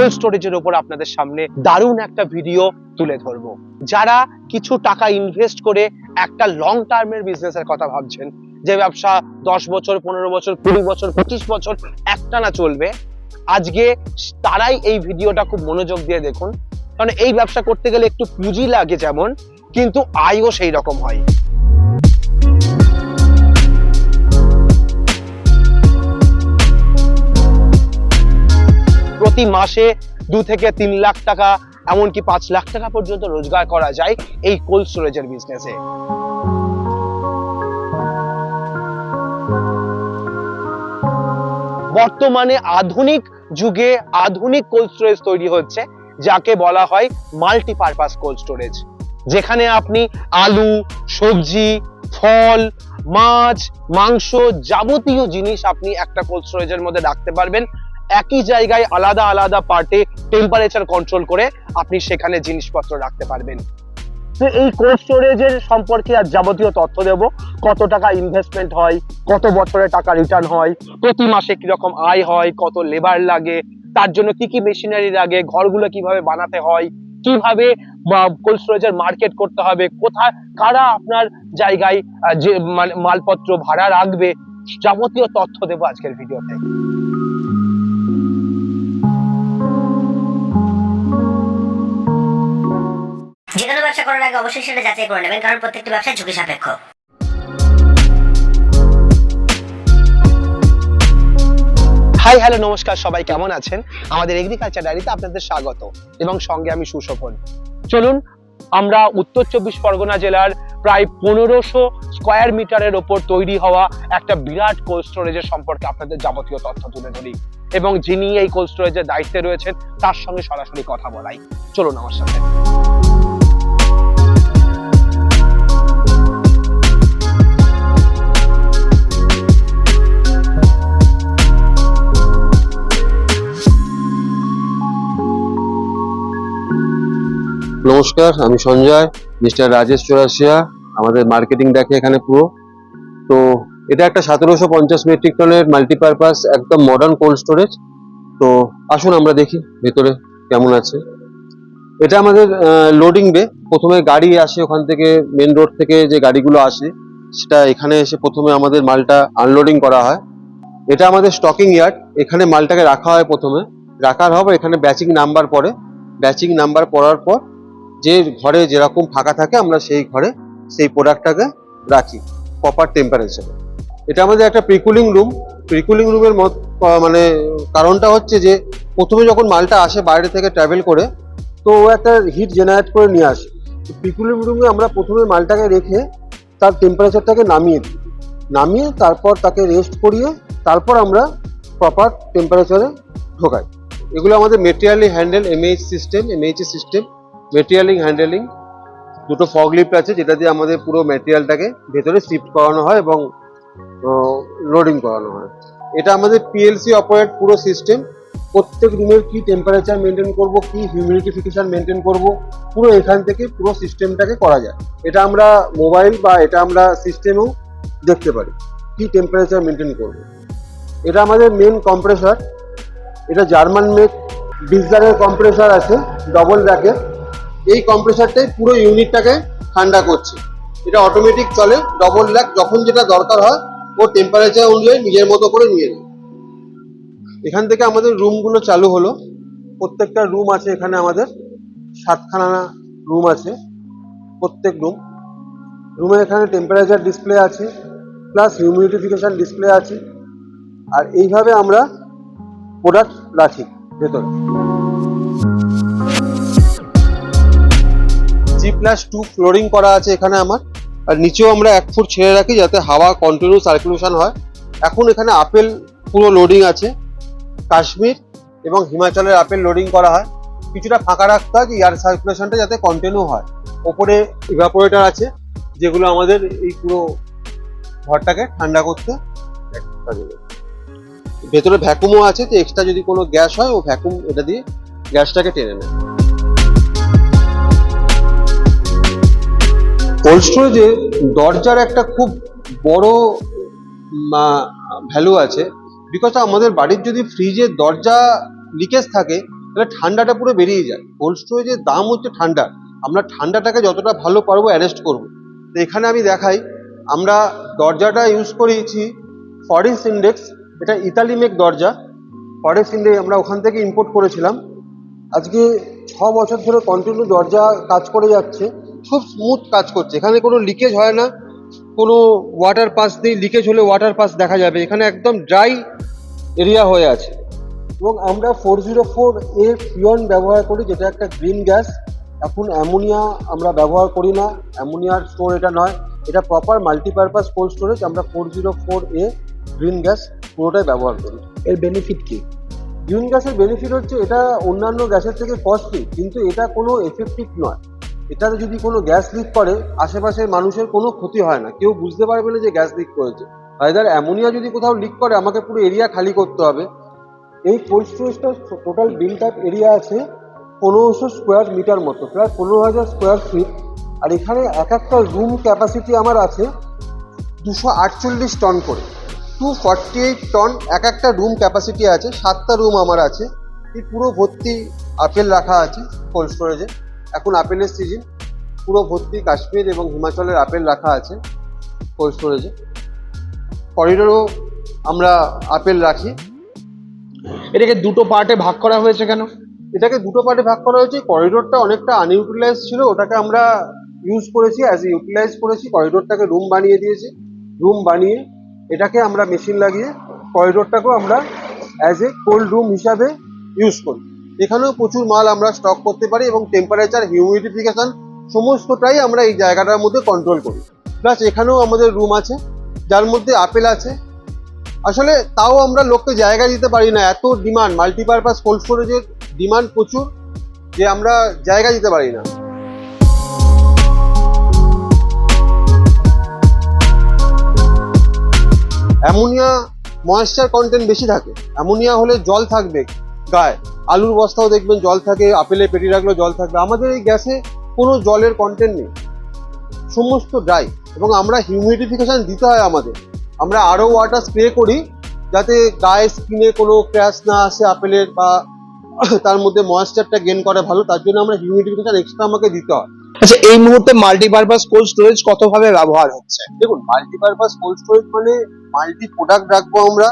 Cold স্টোরেজের ওপর আপনাদের সামনে দারুণ একটা ভিডিও তুলে ধরবো। যারা কিছু টাকা ইনভেস্ট করে একটা লং টার্মের বিজনেসের কথা ভাবছেন, যে ব্যবসা দশ বছর, পনেরো বছর, কুড়ি বছর, পঁচিশ বছর একটানা চলবে, আজকে তারাই এই ভিডিওটা খুব মনোযোগ দিয়ে দেখুন। কারণ এই ব্যবসা করতে গেলে একটু পুঁজি লাগে যেমন, কিন্তু আয়ও সেই রকম হয়। প্রতি মাসে দু থেকে তিন লাখ টাকা, এমনকি পাঁচ লাখ টাকা পর্যন্ত রোজগার করা যায় এই কোল্ড স্টোরেজের বিজনেসে বর্তমানে আধুনিক যুগে আধুনিক কোল্ড স্টোরেজ তৈরি হচ্ছে, যাকে বলা হয় মাল্টিপারপাস কোল্ড স্টোরেজ। যেখানে আপনি আলু, সবজি, ফল, মাছ, মাংস যাবতীয় জিনিস আপনি একটা কোল্ড স্টোরেজের মধ্যে রাখতে পারবেন। একই জায়গায় আলাদা আলাদা পার্টে টেম্পারেচার কন্ট্রোল করে আপনি সেখানে জিনিসপত্র রাখতে পারবেন। তো এই কোল্ড স্টোরেজের সম্পর্কে আর যাবতীয় তথ্য দেব। কত টাকা ইনভেস্টমেন্ট হয়, কত বছরে টাকা রিটার্ন হয়, প্রতি মাসে কীরকম আয় হয়, কত লেবার লাগে, তার জন্য কি কি মেশিনারি লাগে, ঘরগুলো কীভাবে বানাতে হয়, কীভাবে কোল্ড স্টোরেজের মার্কেট করতে হবে কোথায় কারা আপনার জায়গায় যে মাল- মালপত্র ভাড়া রাখবে, যাবতীয় তথ্য দেবো আজকের ভিডিওতে যে কোনো ব্যবসা করার আগে অবশ্যই সেটা যাচাই করে নেবেন, কারণ প্রত্যেকটি ব্যবসা ঝুঁকি সাপেক্ষ। হাই, হ্যালো, নমস্কার, সবাই কেমন আছেন? আমাদের এগ্রিকালচার ডায়েরিতে আপনাদের স্বাগত, এবং সঙ্গে আমি সুশোভন। চলুন, আমরা উত্তর চব্বিশ পরগনা জেলার প্রায় পনেরোশো স্কোয়ার মিটারের ওপর তৈরি হওয়া একটা বিরাট কোল্ড স্টোরেজের সম্পর্কে আপনাদের যাবতীয় তথ্য তুলে ধরি, এবং যিনি এই কোল্ড স্টোরেজের দায়িত্বে রয়েছেন, তার সঙ্গে সরাসরি কথা বলাই। চলুন আমার সাথে। নমস্কার, আমি সঞ্জয়, মিস্টার রাজেশ চৌরাশিয়া, আমাদের মার্কেটিং দেখে এখানে পুরো। তো, এটা একটা সতেরোশো পঞ্চাশ মেট্রিক টনের মাল্টিপারপাস একদম মডার্ন কোল্ড স্টোরেজ তো, আসুন আমরা দেখি ভেতরে কেমন আছে। এটা আমাদের লোডিং বে প্রথমে গাড়ি আসে ওখান থেকে মেন রোড থেকে যে গাড়িগুলো আসে, সেটা এখানে এসে প্রথমে আমাদের মালটা আনলোডিং করা হয়। এটা আমাদের স্টকিং ইয়ার্ড এখানে মালটাকে রাখা হয় প্রথমে। রাখার হবে এখানে ব্যাচিং নাম্বার পড়ে ব্যাচিং নাম্বার পড়ার পর যে ঘরে যেরকম ফাঁকা থাকে, আমরা সেই ঘরে সেই প্রোডাক্টটাকে রাখি প্রপার টেম্পারেচারে এটা আমাদের একটা প্রিকুলিং রুম প্রিকুলিং রুমের মত মানে কারণটা হচ্ছে যে, প্রথমে যখন মালটা আসে বাইরে থেকে ট্রাভেল করে, তো ও একটা হিট জেনারেট করে নিয়ে আসে। প্রিকুলিং রুমে আমরা প্রথমে মালটাকে রেখে তার টেম্পারেচারটাকে নামিয়ে দিই। নামিয়ে তারপর তাকে রেস্ট করিয়ে তারপর আমরা প্রপার টেম্পারেচারে ঢোকাই। এগুলো আমাদের material handle MH system MH system material handling দুটো ফগ লিফট আছে, যেটা দিয়ে আমাদের পুরো ম্যাটেরিয়ালটাকে ভেতরে শিফট করানো হয় এবং লোডিং করানো হয়। এটা আমাদের পিএলসি অপারেট পুরো সিস্টেম প্রত্যেক রুমের কি টেম্পারেচার মেনটেন করব, কি হিউমিডিফিকেশন মেনটেন করব, পুরো এখান থেকে পুরো সিস্টেমটাকে করা যায়। এটা আমরা মোবাইল বা এটা আমরা সিস্টেমেও দেখতে পারি, কি টেম্পারেচার মেনটেন করব। এটা আমাদের মেন কম্প্রেসার এটা জার্মান মেড বিজলারের কম্প্রেসার আছে ডবল ব্যাকের এই কম্প্রেসারটাই পুরো ইউনিটটাকে ঠান্ডা করছে। এটা অটোমেটিক চলে ডবল ল্যাক যখন যেটা দরকার হয় ও টেম্পারেচার অনুযায়ী নিজের মতো করে নিয়ে নেয় এখান থেকে আমাদের রুমগুলো চালু হলো। প্রত্যেকটা রুম আছে এখানে আমাদের। সাতখানা রুম আছে, প্রত্যেক রুম রুমে এখানে টেম্পারেচার ডিসপ্লে আছে প্লাস হিউমিডিফিকেশান ডিসপ্লে আছে। আর এইভাবে আমরা প্রোডাক্ট রাখি ভেতরে। জি প্লাস টু ফ্লোরিং করা আছে এখানে আমার। আর নিচেও আমরা এক ফুট ছেড়ে রাখি যাতে হাওয়া কন্টিনিউ সার্কুলেশন হয়। এখন এখানে আপেল পুরো লোডিং আছে। কাশ্মীর এবং হিমাচলের আপেল লোডিং করা হয়। কিছুটা ফাঁকা রাখতে হয় যে এয়ার সার্কুলেশনটা যাতে কন্টিনিউ হয়। ওপরে ইভাপোরেটর আছে, যেগুলো আমাদের এই পুরো ঘরটাকে ঠান্ডা করতে। ভেতরে ভ্যাকুমও আছে, তো এক্সট্রা যদি কোনো গ্যাস হয়, ও ভ্যাকুম এটা দিয়ে গ্যাসটাকে টেনে নেয়। কোল্ড স্টোরেজে দরজার একটা খুব বড় ভ্যালু আছে বিকজ আমাদের বাড়ির যদি ফ্রিজে দরজা লিকেজ থাকে, তাহলে ঠান্ডাটা পুরো বেরিয়ে যায়। কোল্ড স্টোরেজের দাম হচ্ছে ঠান্ডা, আমরা ঠান্ডাটাকে যতটা ভালো পারব অ্যারেস্ট করব। তো এখানে আমি দেখাই, আমরা দরজাটা ইউজ করেছি ফরেন্স ইন্ডেক্স এটা ইতালি মেক দরজা। ফরেন্স ইন্ডেক্স আমরা ওখান থেকে ইম্পোর্ট করেছিলাম। আজকে ছ বছর ধরে কন্টিনিউ দরজা কাজ করে যাচ্ছে। খুব স্মুথ কাজ করছে। এখানে কোনো লিকেজ হয় না। কোনো ওয়াটার পাস নেই। লিকেজ হলে ওয়াটার পাস দেখা যাবে। এখানে একদম ড্রাই এরিয়া হয়ে আছে। এবং আমরা four zero four A freon ব্যবহার করি যেটা একটা গ্রিন গ্যাস এখন অ্যামোনিয়া আমরা ব্যবহার করি না। অ্যামোনিয়ার স্টোর এটা নয়। এটা প্রপার মাল্টিপারপাস কোল্ড স্টোরেজ আমরা four zero four A green gas পুরোটাই ব্যবহার করি। এর বেনিফিট কী? গ্রিন গ্যাসের বেনিফিট হচ্ছে এটা অন্যান্য গ্যাসের থেকে কস্টলি কিন্তু এটা কোনো এফেক্টিভ নয়। এটাতে যদি কোনো গ্যাস লিক করে, আশেপাশের মানুষের কোনো ক্ষতি হয় না। কেউ বুঝতে পারবে না যে গ্যাস লিক করেছে। আইদার অ্যামোনিয়া যদি কোথাও লিক করে, আমাকে পুরো এরিয়া খালি করতে হবে। এই কোল্ড স্টোরেজটা টোটাল বিল্ট আপ এরিয়া আছে পনেরোশো স্কোয়ার মিটার মতো, প্রায় পনেরো হাজার স্কোয়ার ফিট আর এখানে এক একটা রুম ক্যাপাসিটি আমার আছে দুশো আটচল্লিশ টন করে। টু ফর্টি এইট টন এক একটা রুম ক্যাপাসিটি আছে, সাতটা রুম আমার আছে। এই পুরো ভর্তি আপেল রাখা আছে কোল্ড স্টোরেজে এখন আপেলের সিজন পুরো ভর্তি কাশ্মীর এবং হিমাচলের আপেল রাখা আছে কোল্ড স্টোরেজে করিডোরও আমরা আপেল রাখি। এটাকে দুটো পার্টে ভাগ করা হয়েছে কেন? এটাকে দুটো পার্টে ভাগ করা হয়েছে। করিডোরটা অনেকটা আনইউটিলাইজ ছিল। ওটাকে আমরা ইউজ করেছি অ্যাজ এ ইউটিলাইজ করেছি। করিডোরটাকে রুম বানিয়ে দিয়েছি। রুম বানিয়ে এটাকে আমরা মেশিন লাগিয়ে করিডোরটাকেও আমরা অ্যাজ এ কোল্ড রুম হিসাবে ইউজ করি। এখানেও প্রচুর মাল আমরা স্টক করতে পারি এবং টেম্পারেচার হিউমিডিফিকেশন সমস্তটাই আমরা এই জায়গাটার মধ্যে কন্ট্রোল করি। প্লাস এখানেও আমাদের রুম আছে, যার মধ্যে আপেল আছে। আসলে তাও আমরা লোককে জায়গা দিতে পারি না, এত ডিমান্ড মাল্টিপারপাস কোল্ড স্টোরেজের ডিমান্ড প্রচুর যে আমরা জায়গা দিতে পারি না। অ্যামোনিয়া ময়েশ্চার কন্টেন্ট বেশি থাকে, অ্যামোনিয়া হলে জল থাকবে গায়ে। আলুর বস্তাও দেখবেন জল থাকে আপেলের পেটি রাখলেও জল থাকবে। আমাদের এই গ্যাসে কোনো জলের কন্টেন্ট নেই। সমস্ত ড্রাই এবং আমরা হিউমিডিফিকেশান দিতে হয় আমাদের। আমরা আরও ওয়াটার স্প্রে করি যাতে গায়ে স্কিনে কোনো ক্র্যাশ না আসে আপেলের বা তার মধ্যে ময়েশ্চারটা গেন করা ভালো তার জন্য আমরা হিউমিডিফিকেশন এক্সট্রা আমাকে দিতে হয়। আচ্ছা এই মুহূর্তে মাল্টিপারপাস কোল্ড স্টোরেজ কতভাবে ব্যবহার হচ্ছে? দেখুন মাল্টিপারপাস কোল্ড স্টোরেজ মানে মাল্টি প্রোডাক্ট রাখব আমরা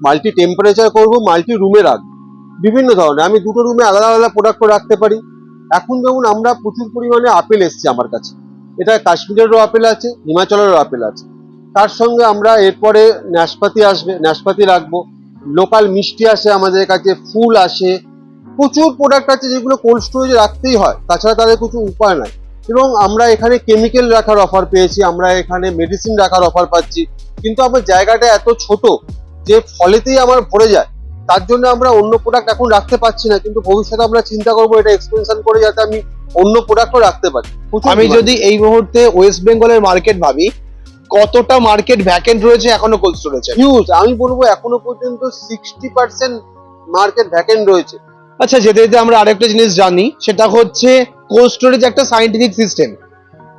মাল্টি টেম্পারেচার করব মাল্টি রুমে রাখব। বিভিন্ন ধরনের। আমি দুটো রুমে আলাদা আলাদা প্রোডাক্ট রাখতে পারি। এখন যেমন আমরা প্রচুর পরিমাণে আপেল এসছে আমার কাছে। এটা কাশ্মীরেরও আপেল আছে, হিমাচলেরও আপেল আছে। তার সঙ্গে আমরা এরপরে নাশপাতি আসবে, নাশপাতি রাখব। লোকাল মিষ্টি আসে আমাদের কাছে, ফুল আসে। প্রচুর প্রোডাক্ট আছে যেগুলো কোল্ড স্টোরেজে রাখতেই হয়। তাছাড়া তাদের কিছু উপায় নাই। এবং আমরা এখানে কেমিক্যাল রাখার অফার পেয়েছি, আমরা এখানে মেডিসিন রাখার অফার পাচ্ছি। কিন্তু আমার জায়গাটা এত ছোট যে ফলেতেই আমার ভরে যায়। তার জন্য আমরা অন্য প্রোডাক্ট এখন রাখতে পারছি না কিন্তু ভবিষ্যতে আমরা চিন্তা করব এটা এক্সপেনশন করে যাতে আমি অন্য প্রোডাক্টও রাখতে পারি। আমি যদি এই মুহূর্তে ওয়েস্ট বেঙ্গলের মার্কেট ভাবি কতটা মার্কেট ভ্যাকেন্ট রয়েছে এখনও কোল্ড স্টোরেজে হিউজ আমি বলব এখনও পর্যন্ত সিক্সটি পার্সেন্ট মার্কেট ভ্যাকেন্ট রয়েছে। আচ্ছা যেতে যেতে আমরা আরেকটা জিনিস জানি সেটা হচ্ছে কোল্ড স্টোরেজ একটা সাইন্টিফিক সিস্টেম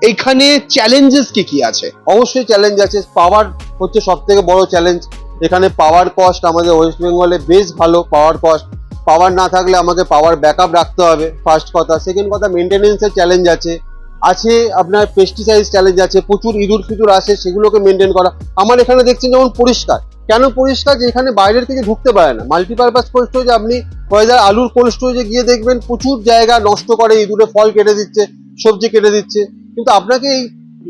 এইখানে চ্যালেঞ্জেস কি কি আছে? অবশ্যই চ্যালেঞ্জ আছে পাওয়ার হচ্ছে সব থেকে বড় চ্যালেঞ্জ এখানে পাওয়ার কস্ট আমাদের ওয়েস্ট বেঙ্গলে বেশ ভালো পাওয়ার কস্ট পাওয়ার না থাকলে আমাকে পাওয়ার ব্যাকআপ রাখতে হবে ফার্স্ট কথা। সেকেন্ড কথা মেনটেনেন্সের চ্যালেঞ্জ আছে। আছে আপনার পেস্টিসাইড চ্যালেঞ্জ আছে, প্রচুর ইঁদুর ফিদুর আসে, সেগুলোকে মেনটেন করা। আমার এখানে দেখছেন যেমন পরিষ্কার। কেন পরিষ্কার? যে এখানে বাইরের থেকে ঢুকতে পারে না। মাল্টিপারপাস কোল্ড স্টোরেজে আপনি ওয়েদার আলুর কোল্ড স্টোরেজে গিয়ে দেখবেন প্রচুর জায়গা নষ্ট করে, ইঁদুরে ফল কেটে দিচ্ছে, সবজি কেটে দিচ্ছে। কিন্তু আপনাকে এই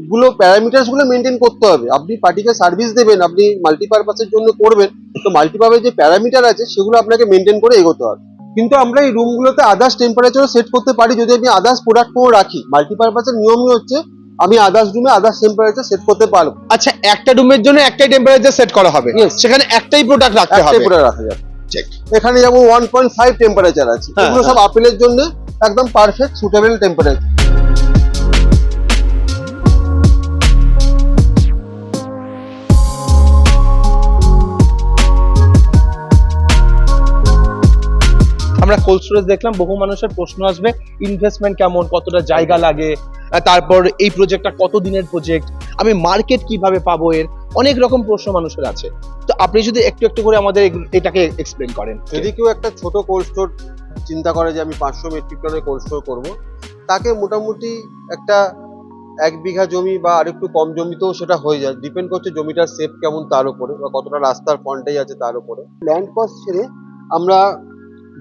গুলো প্যারামিটার্সগুলো মেনটেন করতে হবে। আপনি পার্টিকে সার্ভিস দেবেন আপনি মাল্টিপারপাসের জন্য করবেন তো মাল্টিপারপাস যে প্যারামিটার আছে সেগুলো আপনাকে মেনটেন করে এগোতে হবে। কিন্তু আমরা এই রুমগুলোতে আদার্স টেম্পারেচারও সেট করতে পারি যদি আমি আদার্স প্রোডাক্ট কোনো রাখি। মাল্টিপারপাসের নিয়মই হচ্ছে আমি আদার্স রুমে আদার্স টেম্পারেচার সেট করতে পারব। আচ্ছা একটা রুমের জন্য একটাই টেম্পারেচার সেট করা হবে. সেখানে একটাই প্রোডাক্ট রাখতে হবে। একটাই প্রোডাক্ট রাখা যাবে ঠিক এখানে যেমন ওয়ান পয়েন্ট ফাইভ টেম্পারেচার আছে হ্যাঁ, এগুলো সব আপেলের জন্য একদম পারফেক্ট সুটেবল টেম্পারেচার আমরা কোল্ড স্টোরেজ দেখলাম, বহু মানুষের প্রশ্ন আসবে ইনভেস্টমেন্ট কেমন, কতটা জায়গা লাগে তারপর এই প্রজেক্টটা কত দিনের প্রজেক্ট আমি মার্কেট কীভাবে পাবো এর, অনেক রকম প্রশ্ন মানুষের আছে। তো আপনি যদি একটু একটু করে আমাদের এটাকে এক্সপ্লেন করেন। যদি কেউ একটা ছোট কোল্ড স্টোর চিন্তা করে যে আমি পাঁচশো মেট্রিক টনের কোল্ড স্টোর করব, তাকে মোটামুটি একটা এক বিঘা জমি বা আরেকটু কম জমিতেও সেটা হয়ে যায়। ডিপেন্ড করছে জমিটার সেফ কেমন তার উপরে বা কতটা রাস্তার ফ্রন্টেজ আছে তার উপরে। ল্যান্ড কস্ট ছেড়ে আমরা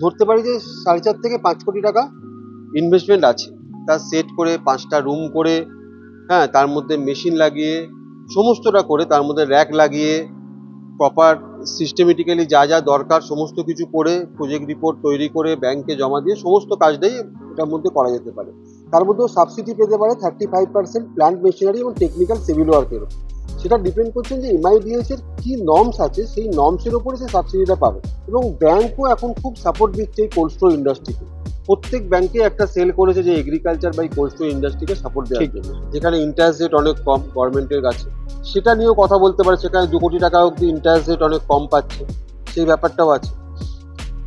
ধরতে পারি যে সাড়ে চার থেকে পাঁচ কোটি টাকা ইনভেস্টমেন্ট আছে। তার সেট করে পাঁচটা রুম করে হ্যাঁ তার মধ্যে মেশিন লাগিয়ে, সমস্তটা করে, তার মধ্যে র্যাক লাগিয়ে প্রপার সিস্টেমেটিক্যালি যা যা দরকার সমস্ত কিছু করে প্রজেক্ট রিপোর্ট তৈরি করে ব্যাংকে জমা দিয়ে সমস্ত কাজটাই এটার মধ্যে করা যেতে পারে। তার মধ্যেও সাবসিডি পেতে পারে thirty five percent plant machinery এবং টেকনিক্যাল সিভিল ওয়ার্কেরও সেটা ডিপেন্ড করছে যে এমআইডিএস এর কি নর্মস আছে সেই নর্মসের উপরে সে সাবসিডিটা পাবে। এবং ব্যাংকও এখন খুব সাপোর্ট দিচ্ছে এই কোল্ড স্টোর ইন্ডাস্ট্রিকে প্রত্যেক ব্যাংকে একটা সেল করেছে যে এগ্রিকালচার বা কোল্ড স্টোর ইন্ডাস্ট্রিকে সাপোর্ট দেওয়ার জন্য। যেখানে ইন্টারেস্ট রেট অনেক কম গভর্নমেন্টের কাছে। সেটা নিয়েও কথা বলতে পারে সেখানে দু কোটি টাকা অব্দি ইন্টারেস্ট রেট অনেক কম পাচ্ছে। সেই ব্যাপারটাও আছে।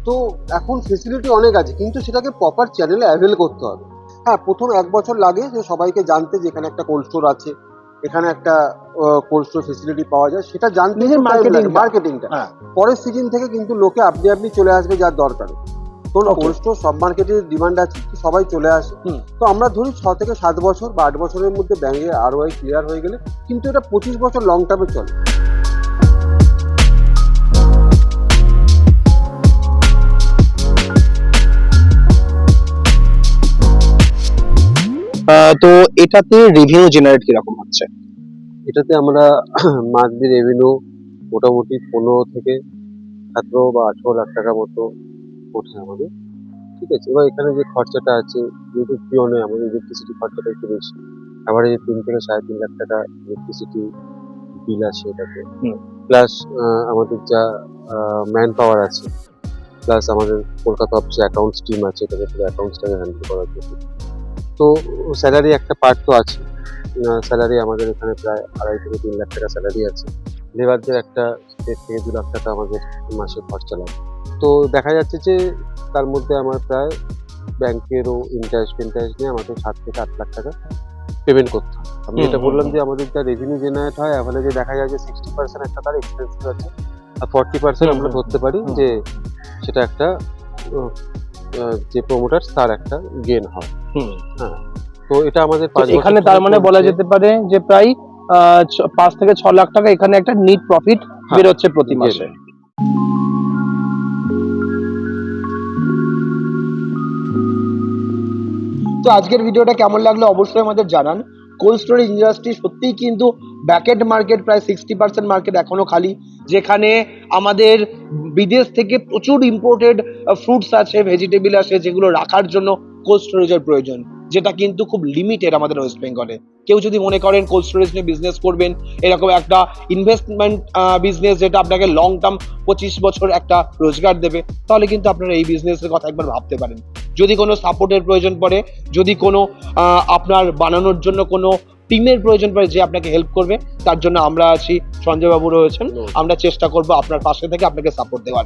তো এখন ফেসিলিটি অনেক আছে কিন্তু সেটাকে প্রপার চ্যানেলে অ্যাভেল করতে হবে। হ্যাঁ প্রথম এক বছর লাগে যে সবাইকে জানতে যে এখানে একটা কোল্ড স্টোর আছে। এখানে একটা কোল্ড স্টোর ফেসিলিটি পাওয়া যায় সেটা জানতে নিজের marketing টা। মার্কেটিংটা হ্যাঁ। পরের সিজন থেকে কিন্তু লোকে আপনি আপনি চলে আসবে যার দরকার Okay. কোল্ড স্টোর সব মার্কেটের ডিমান্ড আছে সবাই চলে আসে তো আমরা ধরি ছ থেকে সাত বছর বা আট বছরের মধ্যে ব্যাঙ্কে ওয়াই ক্লিয়ার হয়ে গেলে কিন্তু এটা পঁচিশ বছর লং টার্মে চলে তো এটাতে রেভিনিউ জেনারেট কীরকম হচ্ছে? এটাতে আমরা মান্থলি রেভিনিউ মোটামুটি পনেরো থেকে সতেরো বা আঠেরো লাখ টাকা মতো ওঠে আমাদের। ঠিক আছে এবার এখানে যে খরচাটা আছে যেহেতু পিওনে আমাদের ইলেকট্রিসিটি খরচাটা একটু বেশি আবার এই তিন থেকে সাড়ে তিন লাখ টাকা ইলেকট্রিসিটি বিল আসে এটাতে। প্লাস আমাদের যা ম্যান পাওয়ার আছে প্লাস আমাদের কলকাতা অফিসে অ্যাকাউন্টস টিম আছে এটাকে পুরো অ্যাকাউন্টসটাকে হ্যান্ডেল করার জন্য। তো স্যালারি একটা পার্ট তো আছে। স্যালারি আমাদের এখানে প্রায় আড়াই থেকে তিন লাখ টাকা স্যালারি আছে। লেবারদের একটা দেড় থেকে দু লাখ টাকা আমাদের মাসে খরচা লাগে। তো দেখা যাচ্ছে যে তার মধ্যে আমার প্রায় ব্যাংকেরও ইন্টারেস্ট ইন্টারেস্ট নিয়ে আমাদের সাত থেকে আট লাখ টাকা পেমেন্ট করতে হয়। আমি এটা বললাম যে আমাদের যা রেভিনিউ জেনারেট হয় অ্যাভারেজে দেখা যায় যে সিক্সটি পার্সেন্ট একটা তার এক্সপেন্সিভ আছে আর ফর্টি পার্সেন্ট আমরা ধরতে পারি যে সেটা একটা যে প্রমোটার তার একটা গেন হয়। তো এটা আমাদের এখানে তার মানে বলা যেতে পারে যে প্রায় আহ, পাঁচ থেকে ছ লাখ টাকা এখানে একটা নিট প্রফিট হ্যাঁ, বেরোচ্ছে প্রতি মাসে। তো আজকের ভিডিওটা কেমন লাগল অবশ্যই আমাদের জানান। কোল্ড স্টোরেজ ইন্ডাস্ট্রি সত্যিই কিন্তু ব্যাকেট মার্কেট প্রায় সিক্সটি পার্সেন্ট মার্কেট এখনও খালি যেখানে আমাদের বিদেশ থেকে প্রচুর ইম্পোর্টেড ফ্রুটস আছে ভেজিটেবল আছে যেগুলো রাখার জন্য কোল্ড স্টোরেজের প্রয়োজন যেটা কিন্তু খুব লিমিটেড আমাদের ওয়েস্ট বেঙ্গলে কেউ যদি মনে করেন কোল্ড স্টোরেজ নিয়ে বিজনেস করবেন এরকম একটা ইনভেস্টমেন্ট বিজনেস যেটা আপনাকে লং টার্ম পঁচিশ বছর একটা রোজগার দেবে তাহলে কিন্তু আপনারা এই বিজনেসের কথা একবার ভাবতে পারেন। যদি কোনো সাপোর্টের প্রয়োজন পড়ে যদি কোনো আপনার বানানোর জন্য কোনো টিমের প্রয়োজন পড়ে যে আপনাকে হেল্প করবে তার জন্য আমরা আছি সঞ্জয় বাবু রয়েছেন আমরা চেষ্টা করব আপনার পাশে থেকে আপনাকে সাপোর্ট দেওয়ার।